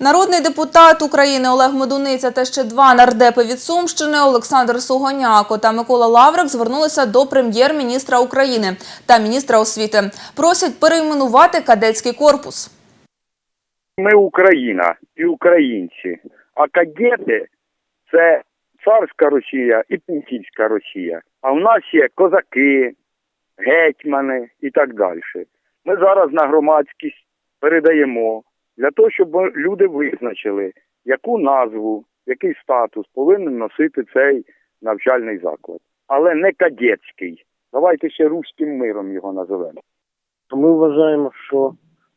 Народний депутат України Олег Медуниця та ще два нардепи від Сумщини Олександр Сугоняко та Микола Лаврик звернулися до прем'єр-міністра України та міністра освіти. Просять перейменувати кадетський корпус. Ми Україна і українці, а кадети це царська Росія і путінська Росія. А в нас є козаки, гетьмани і так далі. Ми зараз на громадськість передаємо для того, щоб люди визначили, яку назву, який статус повинен носити цей навчальний заклад. Але не кадетський. Давайте ще руським миром його називемо. ми вважаємо, що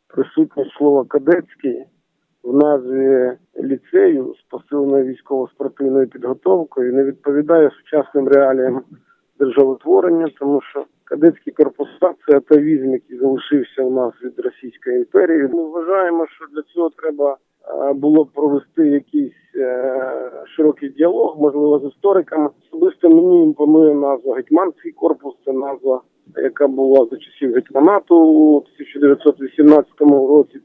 присутність слова кадетський в назві ліцею з посиленою військово-спортивною підготовкою не відповідає сучасним реаліям державотворення, тому що кадетські корпуса це атавізм, який залишився у нас від Російської імперії. Ми вважаємо, що для цього треба е, було провести якийсь е, широкий діалог, можливо, з істориками. Особисто мені імпонує назва Гетьманський корпус, це назва яка була за часів гетьманату у 1918 році.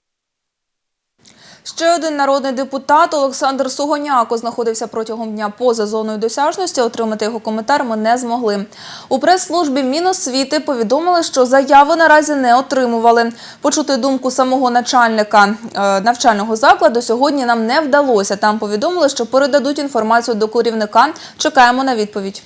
Ще один народний депутат Олександр Сугоняко знаходився протягом дня поза зоною досяжності. Отримати його коментар ми не змогли. У прес-службі Міносвіти повідомили, що заяви наразі не отримували. Почути думку самого начальника е, навчального закладу сьогодні нам не вдалося. Там повідомили, що передадуть інформацію до керівника. Чекаємо на відповідь.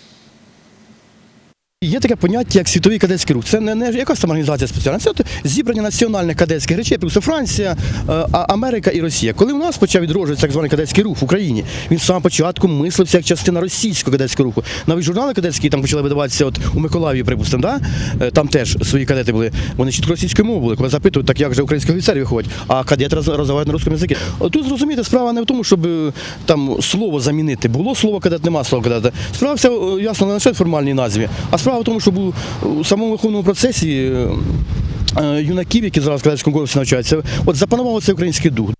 Є таке поняття, як світовий кадетський рух. Це не, не якась там організація спеціальна, це зібрання національних кадетських речей, плюс Франція, е, Америка і Росія. Коли у нас почав відроджуватися так званий кадетський рух в Україні, він з самого початку мислився як частина російського кадетського руху. Навіть журнали кадетські там почали видаватися от у Миколаєві, припустимо, да? Е, там теж свої кадети були. Вони чітко російською мовою були. Коли запитують, так як же українські офіцери виходять, а кадети розвивають на русскому язикі. Тут зрозумієте, справа не в тому, щоб е, там слово замінити. Було слово кадет, нема слова кадет. Справа вся ясно не лише формальній назві, а справа в тому, щоб у, самому виховному процесі е, е, юнаків, які зараз в кадетському корпусі навчаються, от запанував цей український дух.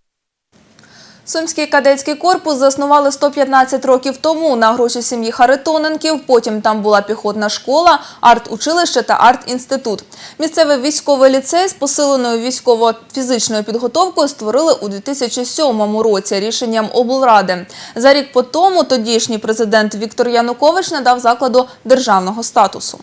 Сумський кадетський корпус заснували 115 років тому на гроші сім'ї Харитоненків. Потім там була піхотна школа, арт-училище та арт-інститут. Місцевий військовий ліцей з посиленою військово-фізичною підготовкою створили у 2007 році рішенням облради. За рік по тому тодішній президент Віктор Янукович надав закладу державного статусу.